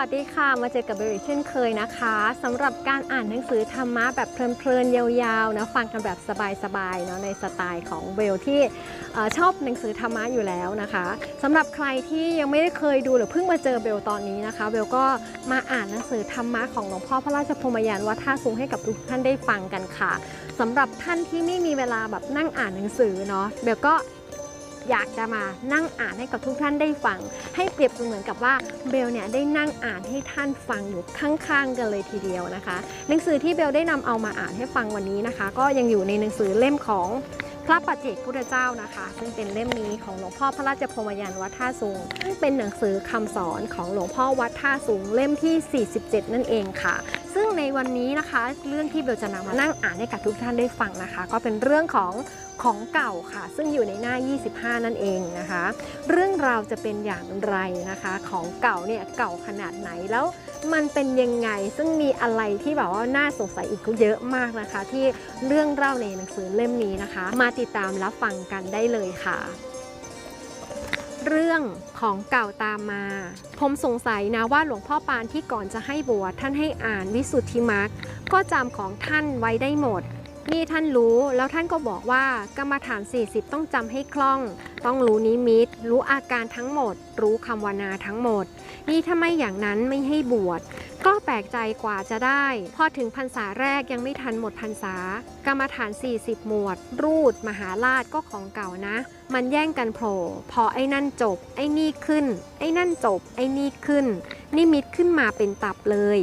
วัสดีค่ะ มาเจอกับเบลอีกเช่นเคยนะคะสำหรับการอ่านหนังสือธรรมะแบบเพลินๆยาวๆนะฟังกันแบบสบายๆเนาะในสไตล์ของเบลที่ชอบหนังสือธรรมะอยู่แล้วนะคะสำหรับใครที่ยังไม่ได้เคยดูหรือเพิ่งมาเจอเบลตอนนี้นะคะ เบลก็มาอ่านหนังสือธรรมะของหลวงพ่อพระราชพรมยานวัดท่าสูงให้กับทุกท่านได้ฟังกันค่ะสำหรับท่านที่ไม่มีเวลาแบบนั่งอ่านหนังสือเนาะเบลก็ อยากจะมานั่งอ่านให้กับทุกท่านได้ฟัง ให้เปรียบเสมือนกับว่าเบลเนี่ยได้นั่งอ่านให้ท่านฟังอยู่ข้างๆกันเลยทีเดียวนะคะ หนังสือที่เบลได้นำเอามาอ่านให้ฟังวันนี้นะคะ ก็ยังอยู่ในหนังสือเล่มของพระปัจเจกพุทธเจ้านะคะ ซึ่งเป็นเล่มนี้ของหลวงพ่อพระราชพรมยานวัดท่าสูงซึ่งเป็นหนังสือคำสอนของหลวงพ่อวัดท่าสูงเล่มที่ 47 นั่นเองค่ะ ซึ่งในวันนี้นะคะ เรื่องที่เบลจะนำมานั่งอ่านให้กับทุกท่านได้ฟังนะคะ ก็เป็นเรื่องของ ของเก่าค่ะ ซึ่งอยู่ในหน้า 25 นั่นเองนะคะ เรื่องราวจะเป็นอย่างไรนะคะ ของเก่าเนี่ยเก่าขนาดไหนแล้วมันเป็นยังไงซึ่งมีอะไรที่แบบว่าน่าสงสัยอีกเยอะมากนะคะ ที่เรื่องเล่าในหนังสือเล่มนี้นะคะ มาติดตามรับฟังกันได้เลยค่ะเรื่องของเก่าตามมา ผมสงสัยนะว่าหลวงพ่อปานที่ก่อนจะให้บวชท่านให้อ่านวิสุทธิมรรคก็จำของท่านไว้ได้หมด นี่ท่านรู้แล้วท่านก็บอกว่ากรรมฐาน 40 ต้องจำให้คล่อง ต้องรู้นิมิต รู้อาการทั้งหมด รู้คำวนาทั้งหมด นี่ถ้าไม่อย่างนั้นไม่ให้บวช ก็แปลกใจกว่าจะได้ พอถึงพรรษาแรกยังไม่ทันหมดพรรษา กรรมฐาน 40 หมวด รูด มหาราชก็ของเก่านะ มันแย่งกันโผล่พอไอ้นั่นจบ ไอ้นี่ขึ้น ไอ้นั่นจบ ไอ้นี่ขึ้นนิมิตขึ้นมาเป็นตับเลย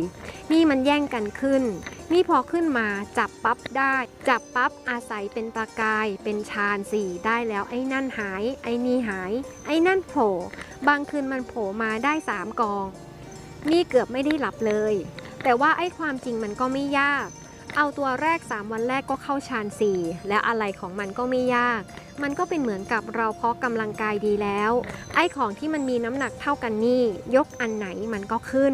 นี่มันแย่งกันขึ้น นี่พอขึ้นมาจับปั๊บได้ จับปั๊บอาศัยเป็นประกาย เป็นฌานสี่ได้แล้วไอ้นั่นหาย ไอ้นี่หาย ไอ้นั่นโผล่บางคืนมันโผล่มาได้สามกอง นี่เกือบไม่ได้หลับเลย แต่ว่าไอ้ความจริงมันก็ไม่ยาก เอาตัวแรก 3 วันแรกก็เข้าฌานสี่และอะไรของมันก็ไม่ยาก มันก็เป็นเหมือนกับเราเพาะกำลังกายดีแล้ว ไอ้ของที่มันมีน้ำหนักเท่ากันนี่ ยกอันไหนมันก็ขึ้น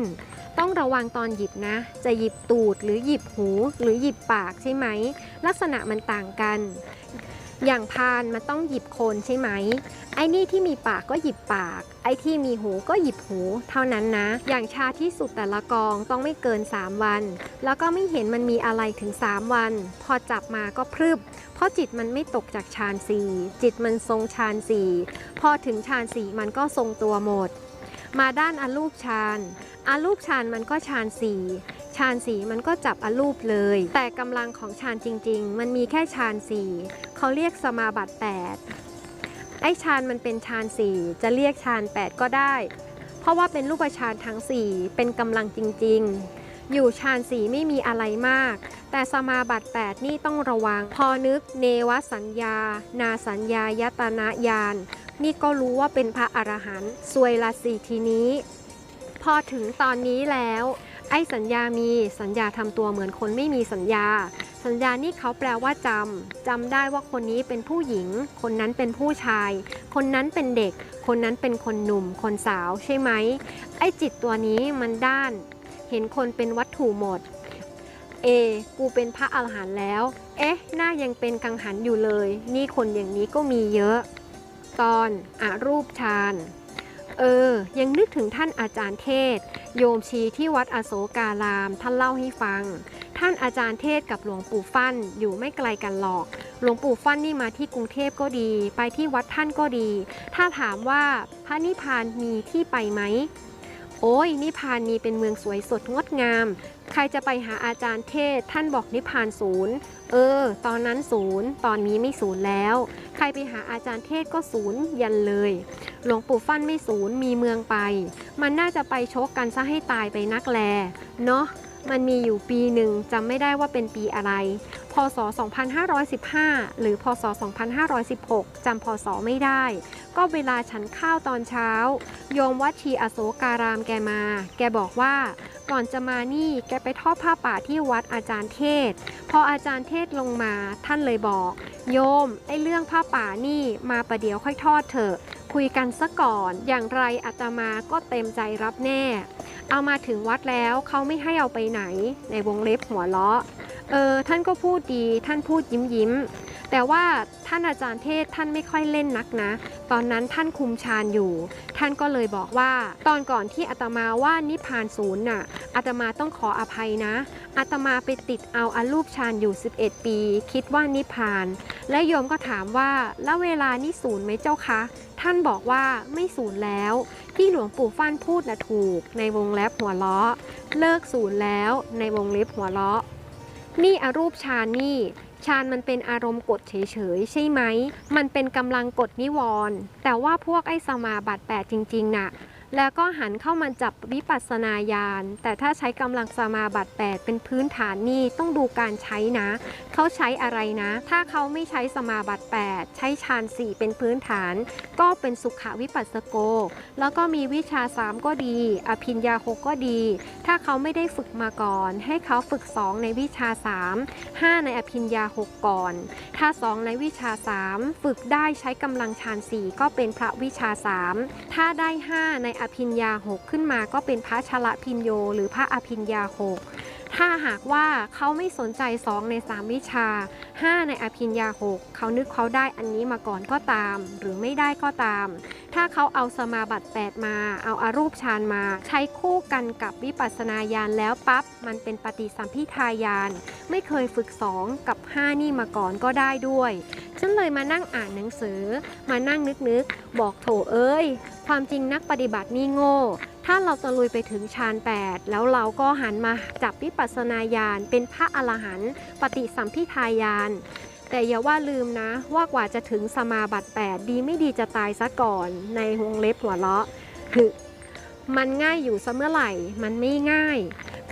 ต้องระวังตอนหยิบนะ จะหยิบตูดหรือหยิบหูหรือหยิบปากใช่ไหม ลักษณะมันต่างกัน อย่างพานมันต้องหยิบโคนใช่ไหม ไอ้นี่ที่มีปากก็หยิบปาก ไอ้ที่มีหูก็หยิบหู เท่านั้นนะ อย่างชาที่สุดแต่ละกองต้องไม่เกิน 3 วัน แล้วก็ไม่เห็นมันมีอะไรถึง 3 วัน พอจับมาก็พรึบเพราะจิตมันไม่ตกจากฌานสี่จิตมันทรงฌานสี่พอถึงฌานสี่มันก็ทรงตัวหมด มาด้านอรูปฌาน อารูปฌานมันก็ฌานสี่ฌานสี่มันก็จับอรูปเลย แต่กำลังของฌานจริง ๆ มันมีแค่ฌานสี่เขาเรียกสมาบัติแปดไอ้ฌานมันเป็นฌานสี่จะเรียกฌาน8 ก็ได้ เพราะว่าเป็นรูปฌานทั้ง 4 เป็นกำลังจริง ๆ อยู่ฌานสี่ไม่มีอะไรมาก แต่สมาบัติ8นี่ต้องระวัง พอนึกเนวสัญญา นาสัญญายตนะญาณนี่ก็รู้ว่าเป็นพระอรหันต์สวยละสีทีนี้ พอถึงตอนนี้แล้ว ไอ้สัญญามีสัญญาทำตัวเหมือนคนไม่มีสัญญา สัญญานี่เขาแปลว่าจำจำได้ว่าคนนี้เป็นผู้หญิง คนนั้นเป็นผู้ชาย คนนั้นเป็นเด็ก คนนั้นเป็นคนหนุ่ม คนสาวใช่ไหม ไอ้จิตตัวนี้มันด้าน เห็นคนเป็นวัตถุหมดเอ กูเป็นพระอรหันต์แล้ว เอ๊ะ หน้ายังเป็นกังหันอยู่เลย นี่คนอย่างนี้ก็มีเยอะ ตอนอารูปฌาน เออ ยังนึกถึงท่านอาจารย์เทศ โยมชีที่วัดอโศการาม ท่านเล่าให้ฟัง ท่านอาจารย์เทศกับหลวงปู่ฟั่นอยู่ไม่ไกลกันหรอก หลวงปู่ฟั่นนี่มาที่กรุงเทพก็ดี ไปที่วัดท่านก็ดี ถ้าถามว่าพระนิพพานมีที่ไปไหม โอ้ยนิพพานมีเป็นเมืองสวยสดงดงาม ใครจะไปหาอาจารย์เทศ ท่านบอกนิพพานศูนย์ เออ ตอนนั้นศูนย์ ตอนนี้ไม่ศูนย์แล้ว ใครไปหาอาจารย์เทศก็ศูนย์ยันเลย หลวงปู่ฟั่นไม่ศูนย์มีเมืองไป มันน่าจะไปชกกันซะให้ตายไปนักแล เนาะมันมีอยู่ปีหนึ่งจำไม่ได้ว่าเป็นปีอะไร พศ 2515 หรือพศ 2516 จำพศไม่ได้ ก็เวลาฉันข้าวตอนเช้า โยมวัดชีอโศการามแกมา แกบอกว่า ก่อนจะมานี่แกไปทอดผ้าป่าที่วัดอาจารย์เทศ พออาจารย์เทศลงมาท่านเลยบอก โยมไอ้เรื่องผ้าป่านี่มาประเดี๋ยวค่อยทอดเถอะ คุยกันซะก่อนอย่างไรอาตมาก็เต็มใจรับแน่ เอามาถึงวัดแล้วเขาไม่ให้เอาไปไหนในวงเล็บหัวเราะเออท่านก็พูดดีท่านพูดยิ้มยิ้ม แต่ว่าท่านอาจารย์เทศท่านไม่ค่อยเล่นนักนะ ตอนนั้นท่านคุมฌานอยู่ ท่านก็เลยบอกว่า ตอนก่อนที่อาตมาว่านิพานศูนย์น่ะอาตมาต้องขออภัยนะอาตมาไปติดเอาอารูปฌานอยู่ 11 ปี คิดว่านิพาน และโยมก็ถามว่าแล้วเวลานี่ศูนย์ไหมเจ้าคะ ท่านบอกว่าไม่ศูนย์แล้ว ที่หลวงปู่ฟั่นพูดนะถูก ในวงเล็บหัวล้อ เลิกศูนย์แล้วในวงเล็บหัวล้อนี่อารูปฌานนี่ ฌานมันเป็นอารมณ์กดเฉยๆ ใช่ไหม มันเป็นกำลังกดนิวรณ์แต่ว่าพวกไอ้สมาบัติแปดจริงๆน่ะ แล้วก็หันเข้ามาจับวิปัสสนาญาณ แต่ถ้าใช้กำลังสมาบัติ8เป็นพื้นฐานนี่ต้องดูการใช้นะ เขาใช้อะไรนะ ถ้าเขาไม่ใช้สมาบัติ8ใช้ฌาน4เป็นพื้นฐาน ก็เป็นสุขวิปัสสโก แล้วก็มีวิชา 3 ก็ดี อภิญญา6ก็ดี ถ้าเขาไม่ได้ฝึกมาก่อน ให้เขาฝึก 2 ในวิชา 3 5 ในอภิญญา 6 ก่อน ถ้า 2 ในวิชา 3 ฝึกได้ใช้กำลังฌาน4ก็เป็นพระวิชา 3 ถ้าได้ 5 ในอภิญญาหกขึ้นมาก็เป็นพระชละพิญโย หรือพระอภิญญาหก ถ้าหากว่าเขาไม่สนใจ 2 ใน 3 วิชา 5 ในอภิญญา 6 เขานึกเขาได้อันนี้มาก่อนก็ตาม หรือไม่ได้ก็ตาม ถ้าเขาเอาสมาบัติ 8 มา เอาอารูปฌานมา ใช้คู่กันกับวิปัสสนาญาณแล้วปั๊บ มันเป็นปฏิสัมพิทายาน ไม่เคยฝึก 2 กับ 5 นี่มาก่อนก็ได้ด้วย ฉันเลยมานั่งอ่านหนังสือ มานั่งนึกๆ บอกโถเอ้ย ความจริงนักปฏิบัตินี่โง่ ถ้าเราตะลุยไปถึงฌาน8 แล้วเราก็หันมาจับวิปัสสนาญาณเป็นพระอรหันต์ปฏิสัมพิทายาน แต่อย่าว่าลืมนะว่ากว่าจะถึงสมาบัติ 8 ดีไม่ดีจะตายซะก่อนในวงเล็บหัวเราะ คือ มันง่ายอยู่เสเมื่อไหร่ มันไม่ง่าย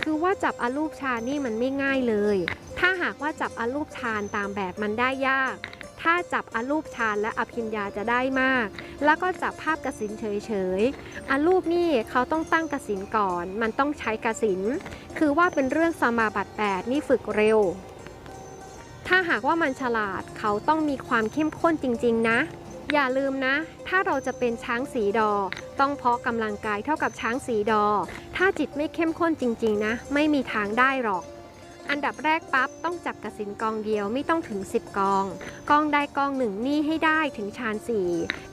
คือว่าจับอรูปฌานนี่มันไม่ง่ายเลย ถ้าหากว่าจับอรูปฌานตามแบบมันได้ยาก ถ้าจับอารูปฌานและอภิญญาจะได้มาก แล้วก็จับภาพกสินเฉยๆอารูปนี่เขาต้องตั้งกสินก่อน มันต้องใช้กสิน คือว่าเป็นเรื่องสมาบัติ8นี่ฝึกเร็ว ถ้าหากว่ามันฉลาดเขาต้องมีความเข้มข้นจริง ๆ นะ อย่าลืมนะ ถ้าเราจะเป็นช้างสีดอ ต้องเพาะกำลังกายเท่ากับช้างสีดอ ถ้าจิตไม่เข้มข้นจริง ๆ นะ ไม่มีทางได้หรอก อันดับแรกปั๊บต้องจับกระสินกองเดียวไม่ต้องถึง 10 กอง กองใดกองหนึ่งนี่ให้ได้ถึงฌานสี่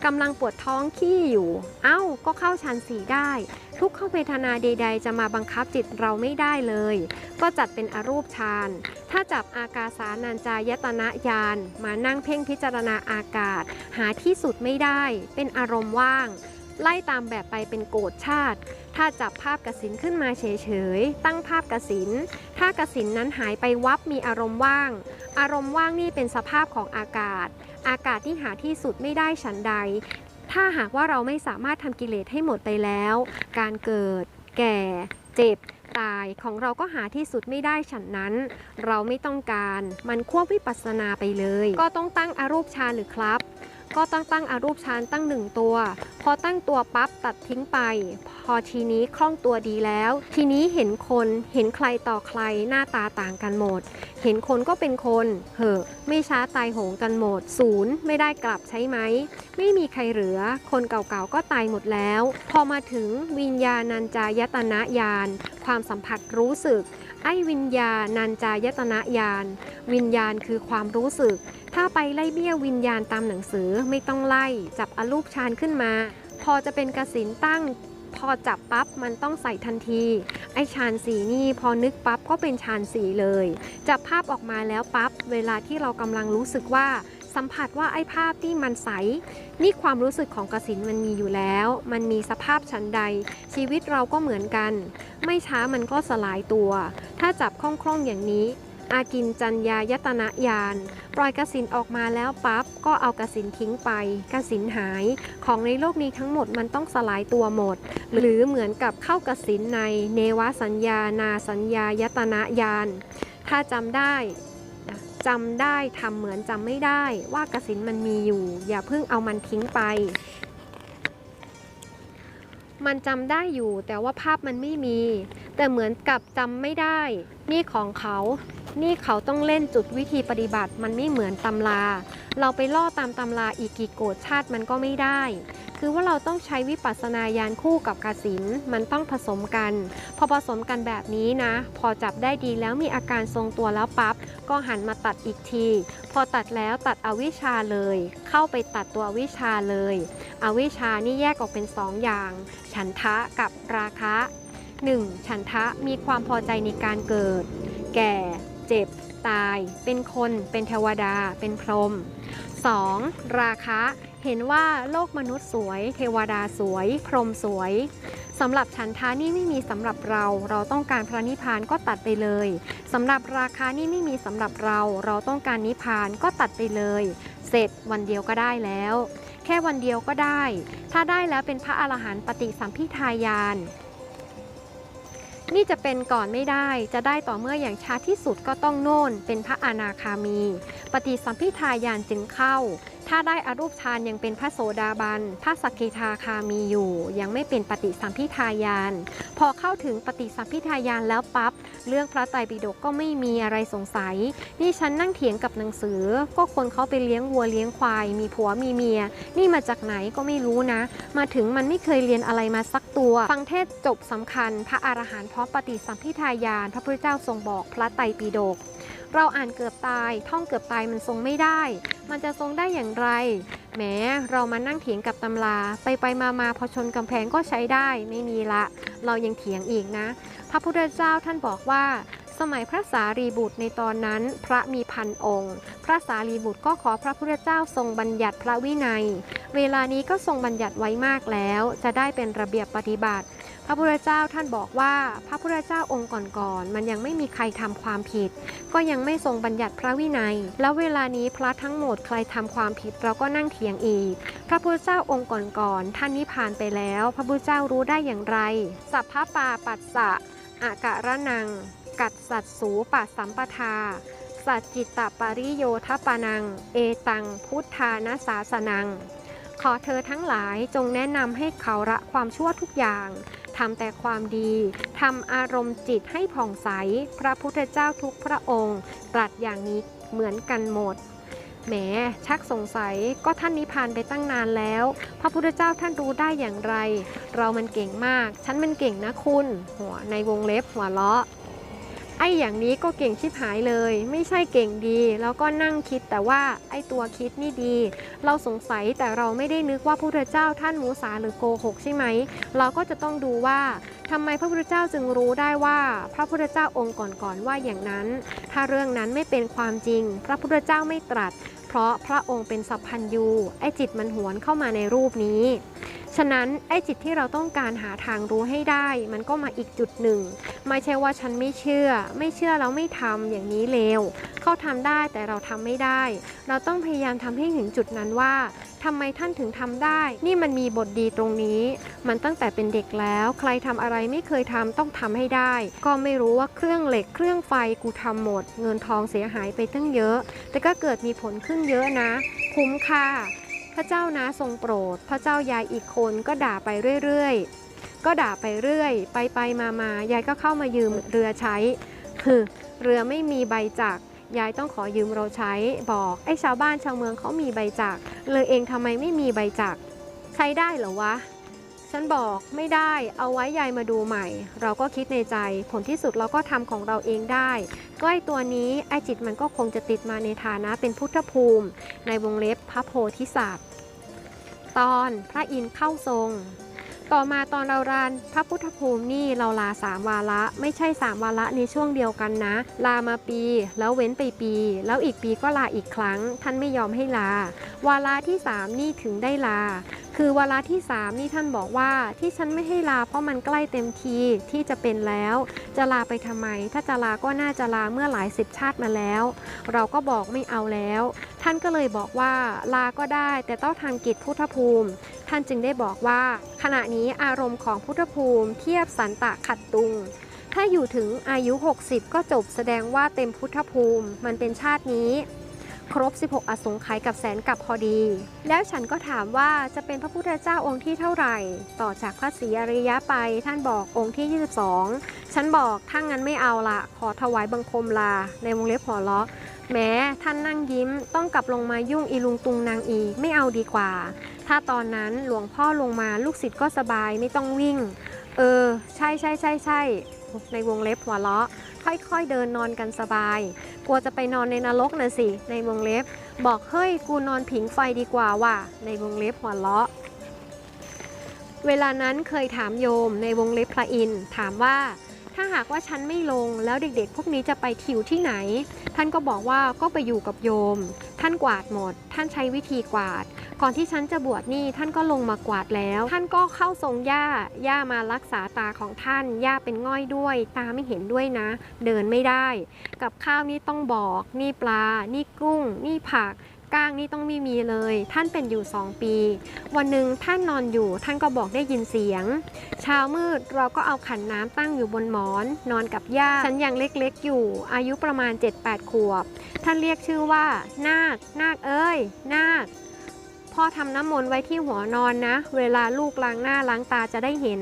กำลังปวดท้องขี้อยู่ เอ้าก็เข้าฌานสี่ได้ ทุกขเวทนาใด ๆ จะมาบังคับจิตเราไม่ได้เลย ก็จัดเป็นอรูปฌานถ้าจับอากาสานัญจายตนะญาณมานั่งเพ่งพิจารณาอากาศ หาที่สุดไม่ได้ เป็นอารมณ์ว่าง ไล่ตามแบบไปเป็นโกรธชาติ ถ้าจับภาพกสินขึ้นมาเฉยๆ ตั้งภาพกสิน ถ้ากสินนั้นหายไปวับมีอารมณ์ว่าง อารมณ์ว่างนี่เป็นสภาพของอากาศ อากาศที่หาที่สุดไม่ได้ฉันใด ถ้าหากว่าเราไม่สามารถทำกิเลสให้หมดไปแล้ว การเกิด แก่ เจ็บตายของเราก็หาที่สุดไม่ได้ฉันนั้น เราไม่ต้องการ มันควบวิปัสสนาไปเลย ก็ต้องตั้งอารูปฌานหรือครับ ก็ต้องตั้งอารูปฌานตั้งหนึ่งตัว พอตั้งตัวปั๊บตัดทิ้งไป พอทีนี้คล่องตัวดีแล้ว ทีนี้เห็นคนเห็นใครต่อใครหน้าตาต่างกันหมด เห็นคนก็เป็นคนเหอะไม่ช้าตายโหงกันหมด ศูนย์ไม่ได้กลับใช่ไหม ไม่มีใครเหลือ คนเก่าๆก็ตายหมดแล้ว พอมาถึงวิญญาณัญจายตนะญาณความสัมผัสรู้สึกไอ้วิญญาณัญจายตนะญาณวิญญาณคือความรู้สึก ถ้าไปไล่เบี้ยวิญญาณตามหนังสือไม่ต้องไล่ จับอรูปฌานขึ้นมา พอจะเป็นกสินตั้ง พอจับปั๊บมันต้องใส่ทันที ไอ้ฌานสีนี่พอนึกปั๊บก็เป็นฌานสีเลย จับภาพออกมาแล้วปั๊บเวลาที่เรากำลังรู้สึกว่าสัมผัสว่าไอ้ภาพที่มันใส นี่ความรู้สึกของกสินมันมีอยู่แล้ว มันมีสภาพชั้นใด ชีวิตเราก็เหมือนกัน ไม่ช้ามันก็สลายตัว ถ้าจับคล่องๆอย่างนี้ อากินจัญญายตนะญาณปล่อยกสินออกมาแล้วปั๊บก็เอากสินทิ้งไป กสินหาย ของในโลกนี้ทั้งหมดมันต้องสลายตัวหมด หรือเหมือนกับเข้ากสินในเนวสัญญานาสัญญายตนะญาณถ้าจำได้จำได้ทำเหมือนจำไม่ได้ว่ากสินมันมีอยู่ อย่าเพิ่งเอามันทิ้งไป มันจำได้อยู่แต่ว่าภาพมันไม่มี แต่เหมือนกับจำไม่ได้ นี่ของเขา นี่เขาต้องเล่นจุดวิธีปฏิบัติมันไม่เหมือนตำรา เราไปล่อตามตำราอีกกี่โกรธชาติมันก็ไม่ได้ คือว่าเราต้องใช้วิปัสสนาญาณคู่กับกสินมันต้องผสมกัน พอผสมกันแบบนี้นะ พอจับได้ดีแล้วมีอาการทรงตัวแล้วปั๊บก็หันมาตัดอีกที พอตัดแล้วตัดอวิชาเลย เข้าไปตัดตัวอวิชาเลย อวิชานี่แยกออกเป็นสองอย่าง ฉันทะกับราคะ 1. ฉันทะมีความพอใจในการเกิด แก่ เจ็บ ตาย เป็นคน เป็นเทวดา เป็นพรหม 2. ราคะ เห็นว่าโลกมนุษย์สวย เทวดาสวย พรหมสวยสำหรับฉันทานี่ไม่มีสำหรับเรา เราต้องการพระนิพพานก็ตัดไปเลยสำหรับราคานี่ไม่มีสำหรับเรา เราต้องการนิพพานก็ตัดไปเลย เสร็จวันเดียวก็ได้แล้ว แค่วันเดียวก็ได้ ถ้าได้แล้วเป็นพระอรหันต์ปฏิสัมพิทายาน นี่จะเป็นก่อนไม่ได้ จะได้ต่อเมื่ออย่างช้าที่สุดก็ต้องโน่น เป็นพระอนาคามี ปฏิสัมพิทายานจึงเข้า ถ้าได้อรูปฌานยังเป็นพระโสดาบัน พระสกิทาคามีอยู่ ยังไม่เป็นปฏิสัมพิทายาน พอเข้าถึงปฏิสัมพิทายานแล้วปั๊บเรื่องพระไตรปิฎกก็ไม่มีอะไรสงสัย นี่ฉันนั่งเถียงกับหนังสือ ก็คนเขาไปเลี้ยงวัวเลี้ยงควาย มีผัวมีเมีย นี่มาจากไหนก็ไม่รู้นะ มาถึงมันไม่เคยเรียนอะไรมาสักตัว ฟังเทศจบสำคัญ พระอรหันต์พร้อมปฏิสัมพิทายาน พระพุทธเจ้าทรงบอกพระไตรปิฎก เราอ่านเกือบตาย ท่องเกือบตายมันทรงไม่ได้ มันจะทรงได้อย่างไร แหม เรามานั่งเถียงกับตำรา ไปไปมามาพอชนกำแพงก็ใช้ได้ ไม่มีละ เรายังเถียงอีกนะ พระพุทธเจ้าท่านบอกว่า สมัยพระสารีบุตรในตอนนั้น พระมีพันองค์ พระสารีบุตรก็ขอพระพุทธเจ้าทรงบัญญัติพระวินัย เวลานี้ก็ทรงบัญญัติไว้มากแล้ว จะได้เป็นระเบียบปฏิบัติ ระพุทธเจ้าท่านบอกว่าพระพุทธเจ้าองค์ก่อนๆมันยังไม่มีใครทำความผิด ก็ยังไม่ทรงบัญญัติพระวินัย แล้วเวลานี้พระทั้งหมดใครทำความผิดเราก็นั่งเถียงอีก พระพุทธเจ้าองค์ก่อนๆท่านนิพพานไปแล้ว พระพุทธเจ้ารู้ได้อย่างไร สัพพะปาปัสสะอากะระนัง กัดสัตสูปัสสัมปทาสัจจิตตปริโยทปานัง เอตัง พุทธานาสาสนัง ขอเธอทั้งหลายจงแนะนำให้เขาละความชั่วทุกอย่าง ทำแต่ความดีทำอารมณ์จิตให้ผ่องใส พระพุทธเจ้าทุกพระองค์ ตรัสอย่างนี้เหมือนกันหมดแหมชักสงสัยก็ท่านนิพพานไปตั้งนานแล้ว พระพุทธเจ้าท่านรู้ได้อย่างไร เรามันเก่งมาก ฉันมันเก่งนะคุณ หัวในวงเล็บหัวเลาะ ไอ้อย่างนี้ก็เก่งชิบหายเลย ไม่ใช่เก่งดี แล้วก็นั่งคิดแต่ว่าไอ้ตัวคิดนี่ดี เราสงสัยแต่เราไม่ได้นึกว่าพระพุทธเจ้าท่านมูสาหรือโกหกใช่ไหม เราก็จะต้องดูว่าทำไมพระพุทธเจ้าจึงรู้ได้ว่า พระพุทธเจ้าองค์ก่อนๆว่าอย่างนั้น ถ้าเรื่องนั้นไม่เป็นความจริง พระพุทธเจ้าไม่ตรัส เพราะพระองค์เป็นสัพพัญญูไอ้จิตมันหวนเข้ามาในรูปนี้ ฉะนั้นไอ้จิตที่เราต้องการหาทางรู้ให้ได้ มันก็มาอีกจุดหนึ่ง ไม่ใช่ว่าฉันไม่เชื่อ ไม่เชื่อแล้วไม่ทำอย่างนี้เลวเขาทำได้แต่เราทำไม่ได้ เราต้องพยายามทำให้ถึงจุดนั้นว่าทำไมท่านถึงทำได้ นี่มันมีบทดีตรงนี้ มันตั้งแต่เป็นเด็กแล้ว ใครทำอะไรไม่เคยทำต้องทำให้ได้ ก็ไม่รู้ว่าเครื่องเหล็กเครื่องไฟกูทำหมด เงินทองเสียหายไปตั้งเยอะ แต่ก็เกิดมีผลขึ้นเยอะนะ คุ้มค่า ระเจ้านะทรงโปรด พระเจ้ายายอีกคนก็ด่าไปเรื่อยๆ ก็ด่าไปเรื่อย ไปไปมามายายก็เข้ามายืมเรือใช้ฮึเรือไม่มีใบจักรยายต้องขอยืมเราใช้บอกไอ้ชาวบ้านชาวเมืองเขามีใบจักรเลยเองทำไมไม่มีใบจักรใช้ได้เหรอวะฉันบอกไม่ได้เอาไว้ยายมาดูใหม่ เราก็คิดในใจผลที่สุดเราก็ทำของเราเองได้ก็ไอตัวนี้ไอจิตมันก็คงจะติดมาในฐานะเป็นพุทธภูมิ ในวงเล็บพระโพธิสัตว์ ตอนพระอินทร์เข้าทรง ต่อมาตอนเรารานพระพุทธภูมินี่เราลาสามวาระ ไม่ใช่สามวาระในช่วงเดียวกันนะ ลามาปี แล้วเว้นไปปี แล้วอีกปีก็ลาอีกครั้ง ท่านไม่ยอมให้ลา วาระที่สามนี่ถึงได้ลา คือวาระที่สามนี่ท่านบอกว่าที่ฉันไม่ให้ลาเพราะมันใกล้เต็มทีที่จะเป็นแล้ว จะลาไปทำไม ถ้าจะลาก็น่าจะลาเมื่อหลายสิบชาติมาแล้ว เราก็บอกไม่เอาแล้ว ท่านก็เลยบอกว่าลาก็ได้ แต่ต้องทำกิจพุทธภูมิ ท่านจึงได้บอกว่า ขณะนี้อารมณ์ของพุทธภูมิเทียบสันตะขัดตุง ถ้าอยู่ถึงอายุ 60 ก็จบแสดงว่าเต็มพุทธภูมิมันเป็นชาตินี้ ครบ 16 อสงไขยกับแสนกับพอดี แล้วฉันก็ถามว่าจะเป็นพระพุทธเจ้าองค์ที่เท่าไหร่ ต่อจากพระศรีอริยะไปท่านบอกองค์ที่ 22 ฉันบอกถ้างั้นไม่เอาละขอถวายบังคมลาในวงเล็บหัวเราะ แม้ท่านนั่งยิ้มต้องกลับลงมายุ่งอีลุงตุงนางอีกไม่เอาดีกว่า ถ้าตอนนั้นหลวงพ่อลงมาลูกศิษย์ก็สบายไม่ต้องวิ่ง เออ ใช่ใช่ใช่ใช่ในวงเล็บหัวเราะ ค่อยๆเดินนอนกันสบาย กลัวจะไปนอนในนรกนะสิ ในวงเล็บ บอกเฮ้ยกูนอนผิงไฟดีกว่าว่ะ ในวงเล็บหัวเราะ เวลานั้นเคยถามโยมในวงเล็บพระอินถามว่า ถ้าหากว่าฉันไม่ลงแล้วเด็กๆ พวกนี้จะไปทิวที่ไหน ท่านก็บอกว่าก็ไปอยู่กับโยม ท่านกวาดหมด ท่านใช้วิธีกวาด ก่อนที่ฉันจะบวชนี่ท่านก็ลงมากวาดแล้ว ท่านก็เข้าทรงย่าย่ามารักษาตาของท่านย่าเป็นง่อยด้วย ตาไม่เห็นด้วยนะ เดินไม่ได้ กับข้าวนี่ต้องบอก นี่ปลา นี่กุ้ง นี่ผัก ก้างนี่ต้องไม่มีเลย ท่านเป็นอยู่2ปี วันหนึ่งท่านนอนอยู่ท่านก็บอกได้ยินเสียง เช้ามืดเราก็เอาขันน้ำตั้งอยู่บนหมอน นอนกับย่าฉันยังเล็กๆอยู่ อายุประมาณ 7-8 ขวบ ท่านเรียกชื่อว่า นาค นาคเอ้ย นาคพ่อทำน้ำมนต์ไว้ที่หัวนอนนะ เวลาลูกล้างหน้าล้างตาจะได้เห็น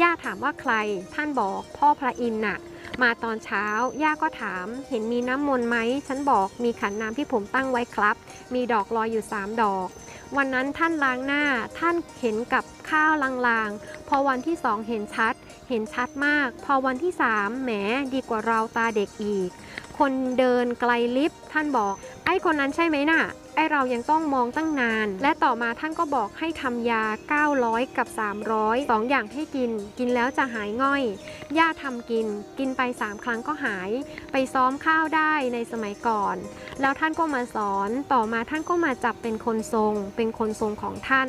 ย่าถามว่าใคร ท่านบอกพ่อพระอินทร์น่ะ มาตอนเช้า ย่าก็ถาม เห็นมีน้ำมนต์ไหม ฉันบอกมีขันน้ำที่ผมตั้งไว้ครับ มีดอกลอยอยู่ 3 ดอก วันนั้นท่านล้างหน้า ท่านเห็นกับข้าวลางๆ พอวันที่สองเห็นชัด เห็นชัดมาก พอวันที่สามแหมดีกว่าเราตาเด็กอีก คนเดินไกลลิฟต์ท่านบอก ไอ้คนนั้นใช่ไหมน่ะ ไอเรายังต้องมองตั้งนาน และต่อมาท่านก็บอกให้ทำยา 900 กับ 300สองอย่างให้กิน กินแล้วจะหายง่อย ย่าทำกิน กินไป 3 ครั้งก็หาย ไปซ้อมข้าวได้ในสมัยก่อน แล้วท่านก็มาสอน ต่อมาท่านก็มาจับเป็นคนทรง เป็นคนทรงของท่าน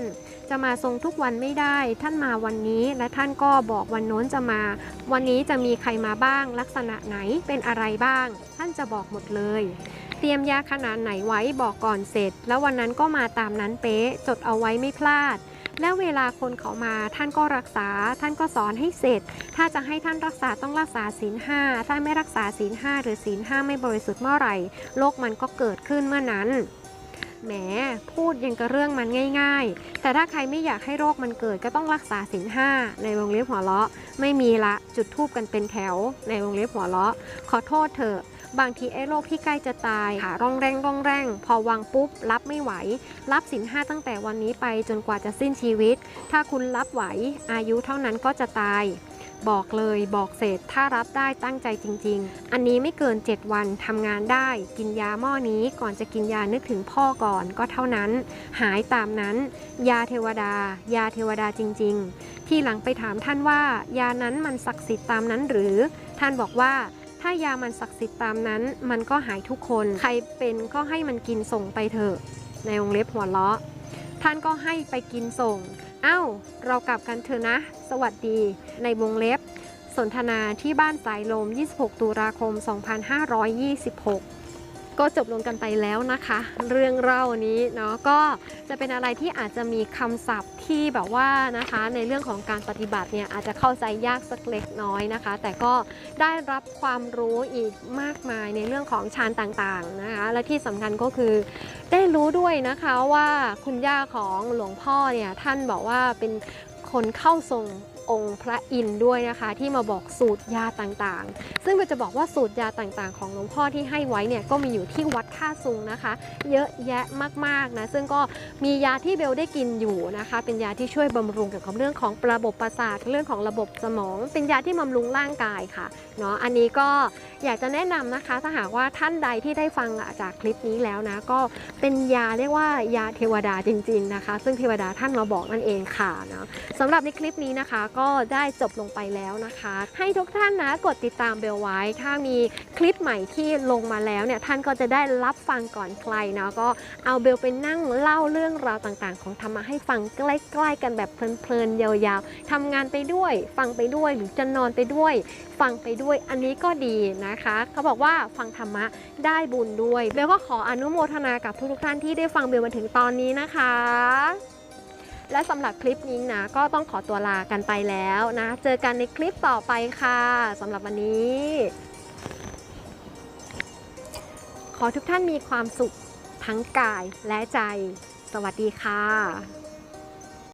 จะมาทรงทุกวันไม่ได้ ท่านมาวันนี้ และท่านก็บอกวันโน้นจะมา วันนี้จะมีใครมาบ้าง ลักษณะไหน เป็นอะไรบ้าง ท่านจะบอกหมดเลย เตรียมยาขนาดไหนไว้บอกก่อนเสร็จ แล้ววันนั้นก็มาตามนั้นเป๊ะ จดเอาไว้ไม่พลาด แล้วเวลาคนเขามาท่านก็รักษา ท่านก็สอนให้เสร็จ ถ้าจะให้ท่านรักษาต้องรักษาศีลห้าถ้าไม่รักษาศีลห้าหรือศีลห้าไม่บริสุทธิ์เมื่อไหร่โรคมันก็เกิดขึ้นเมื่อนั้นแหมพูดยังกระเรื่องมันง่ายๆ แต่ถ้าใครไม่อยากให้โรคมันเกิดก็ต้องรักษาศีลห้าในวงเล็บหัวเราะ ไม่มีละจุดทูบกันเป็นแถว ในวงเล็บหัวเราะ ขอโทษเถอะ บางทีไอ้โรคที่ใกล้จะตายขาร่องแรงร่องแรง พอวางปุ๊บ รับไม่ไหว รับสินห้าตั้งแต่วันนี้ไปจนกว่าจะสิ้นชีวิต ถ้าคุณรับไหว อายุเท่านั้นก็จะตาย บอกเลยบอกเสร็จถ้ารับได้ตั้งใจจริง ๆ อันนี้ไม่เกิน 7 วันทำงานได้ กินยาหม้อนี้ก่อนจะกินยานึกถึงพ่อก่อนก็เท่านั้น หายตามนั้น ยาเทวดา ยาเทวดาจริง ๆ ที่หลังไปถามท่านว่า ยานั้นมันศักดิ์สิทธิ์ตามนั้นหรือ ท่านบอกว่า ถ้ายามันศักดิ์สิทธิ์ตามนั้น มันก็หายทุกคน ใครเป็นก็ให้มันกินส่งไปเถอะ ในวงเล็บหัวเราะ ท่านก็ให้ไปกินส่ง เอ้า เรากลับกันเถอะนะ สวัสดี ในวงเล็บ สนทนาที่บ้านสายลม 26 ตุลาคม 2526 ก็จบลงกันไปแล้วนะคะ เรื่องเล่านี้เนาะก็จะเป็นอะไรที่อาจจะมีคำศัพท์ที่แบบว่านะคะ ในเรื่องของการปฏิบัติเนี่ยอาจจะเข้าใจยากสักเล็กน้อยนะคะ แต่ก็ได้รับความรู้อีกมากมายในเรื่องของฌานต่างๆนะคะและที่สำคัญก็คือ ได้รู้ด้วยนะคะว่าคุณย่าของหลวงพ่อเนี่ยท่านบอกว่าเป็นคนเข้าทรง องค์พระอินทร์ด้วยนะคะ ที่มาบอกสูตรยาต่างๆ ซึ่งก็จะบอกว่าสูตรยาต่างๆ ของหลวงพ่อที่ให้ไว้เนี่ยก็มีอยู่ที่วัดท่าซุงนะคะ เยอะแยะมากๆนะซึ่งก็มียาที่เบลได้กินอยู่นะคะ เป็นยาที่ช่วยบำรุงเกี่ยวกับเรื่องของระบบประสาทเรื่องของระบบสมอง เป็นยาที่บำรุงร่างกายค่ะเนาะอันนี้ก็อยากจะแนะนำนะคะ ถ้าหากว่าท่านใดที่ได้ฟังจากคลิปนี้แล้วนะ ก็เป็นยาเรียกว่ายาเทวดาจริง ๆนะคะ ซึ่งเทวดาท่านมาบอกนั่นเองค่ะเนาะสำหรับในคลิปนี้นะคะก็ได้จบลงไปแล้วนะคะ ให้ทุกท่านนะกดติดตามเบลไว้ ถ้ามีคลิปใหม่ที่ลงมาแล้วเนี่ยท่านก็จะได้รับฟังก่อนใครเนาะก็เอาเบลไปนั่งเล่าเรื่องราวต่างๆ ของธรรมะให้ฟังใกล้ๆกันแบบเพลินๆยาวๆทำงานไปด้วย ฟังไปด้วยหรือจะนอนไปด้วย ฟังไปด้วยอันนี้ก็ดีนะคะ เขาบอกว่าฟังธรรมะได้บุญด้วยเบลก็ขออนุโมทนากับทุกๆท่านที่ได้ฟังเบลมาถึงตอนนี้นะคะ และสำหรับคลิปนี้นะ ก็ต้องขอตัวลากันไปแล้วนะ เจอกันในคลิปต่อไปค่ะสำหรับวันนี้ ขอทุกท่านมีความสุขทั้งกายและใจ สวัสดีค่ะ